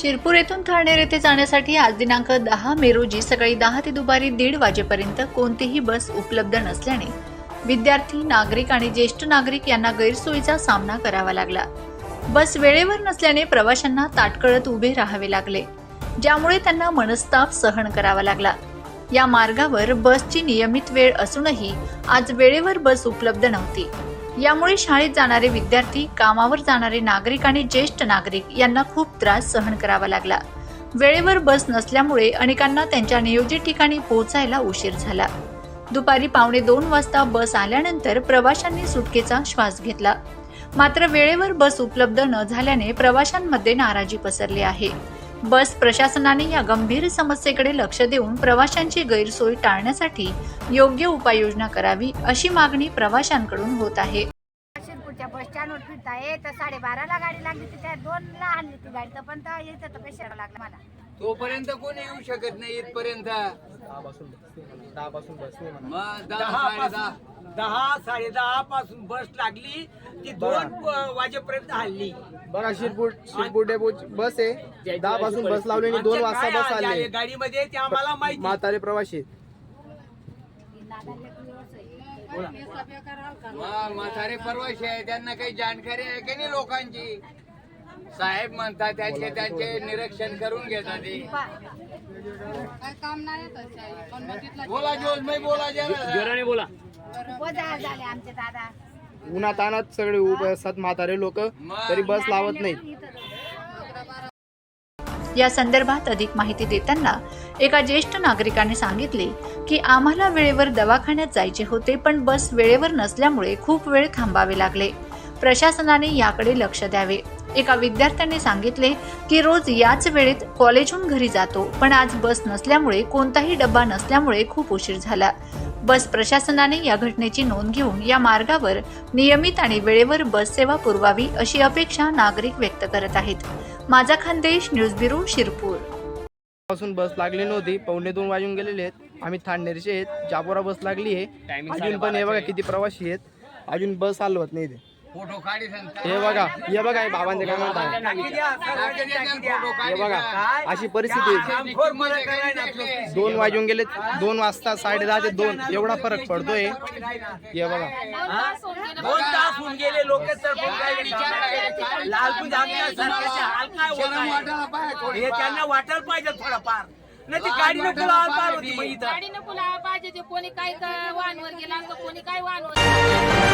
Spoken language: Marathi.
शिरपूर येथून ठाणेर येथे जाण्यासाठी आज दिनांक दहा मे रोजी सकाळी दहा ते दुपारी दीड वाजेपर्यंत कोणतीही बस उपलब्ध नसल्याने विद्यार्थी नागरिक आणि ज्येष्ठ नागरिक यांना गैरसोयीचा सामना करावा लागला. बस वेळेवर नसल्याने प्रवाशांना ताटकळत उभे राहावे लागले ज्यामुळे त्यांना मनस्ताप सहन करावा लागला. या मार्गावर बसची नियमित वेळ असूनही आज वेळेवर बस उपलब्ध नव्हती. यामुळे शाळेत जाणारे विद्यार्थी कामावर जाणारे नागरिक आणि ज्येष्ठ नागरिक यांना खूप त्रास सहन करावा लागला. वेळेवर बस नसल्यामुळे अनेकांना त्यांच्या नियोजित ठिकाणी पोहोचायला उशीर झाला. दुपारी पावणे दोन वाजता बस आल्यानंतर प्रवाशांनी सुटकेचा श्वास घेतला. मात्र वेळेवर बस उपलब्ध न झाल्याने प्रवाशांमध्ये नाराजी पसरली आहे. बस प्रशासनाने या गंभीर समस्येकडे लक्ष देऊन प्रवाशांची गैरसोय टाळण्यासाठी योग्य उपाययोजना करावी अशी मागणी प्रवाशांकडून होत आहे. शिरपूरच्या बस स्टँडवर फिरताय तर साडेबाराला गाडी लागली तर त्या दोनला आणली ती गाडी तर पण तर येतं तर पैशाला लागला मला. तोपर्यंत कोणी येऊ शकत नाही इथपर्यंत. दहा पासून दहा पासून बस नाही म्हणा. मग दहा दहा साडेदहा. पासून दहा साडेदहा पासून बस लागली ती दोन वाजेपर्यंत हल्ली. बघा शिरपूर शिरपूर डेपो बस आहे. दहा पासून बस लावली आणि दोन वाजता बस आले. गाडीमध्ये ते आम्हाला माहिती. म्हातारे प्रवासी आहेत. मग म्हातारे परवाशी आहे त्यांना काही जानकारी आहे की नाही लोकांची? साहेब म्हणतात त्याचे त्यांचे निरीक्षण करून घेतात ते बोला जोश मी बोला जरा. बोला. वजा झाले आमचे दादा. उन्हात आणत सगळे उभे असतात म्हातारे लोक तरी बस लावत नाहीत. या संदर्भात अधिक माहिती देताना एका ज्येष्ठ नागरिकाने सांगितले की आम्हाला वेळेवर दवाखान्यात जायचे होते पण बस वेळेवर नसल्यामुळे खूप वेळ थांबावे लागले. प्रशासनाने याकडे लक्ष द्यावे. एका विद्यार्थ्याने सांगितले की रोज याच वेळेत कॉलेजहून घरी जातो पण आज बस नसल्यामुळे कोणताही डब्बा नसल्यामुळे खूप उशीर झाला. बस प्रशासनाने या घटनेची नोंद घेऊन या मार्गावर नियमित आणि वेळेवर बस सेवा पुरवावी अशी अपेक्षा नागरिक व्यक्त करत आहेत. माझा खानदेश न्यूज ब्युरो शिरपूर. पासून बस लागली नव्हती पावणे दोन वाजून गेलेले आहेत. आम्ही थांडनेरचे आहेत. जापोरा बस लागली आहे. अजून पण हे बघा किती प्रवासी आहेत. अजून बस चालवत नाही ते फोटो काढी हे बघा हे बघा हे बाबांचे काय म्हणतात. हे बघा अशी परिस्थिती. दोन वाजून गेले दोन वाजता साडे दहा ते दोन एवढा फरक पडतोय. हे बघा? दोन तास होऊन गेले. लोक तर त्यांना वाटायला पाहिजे थोडाफार. नाही ती गाडी नको लावायला पार होती मग इथं. गाडीनं पुलावा पाहिजे ते कोणी काय वाहनवर गेला तर कोणी काय वाहनवर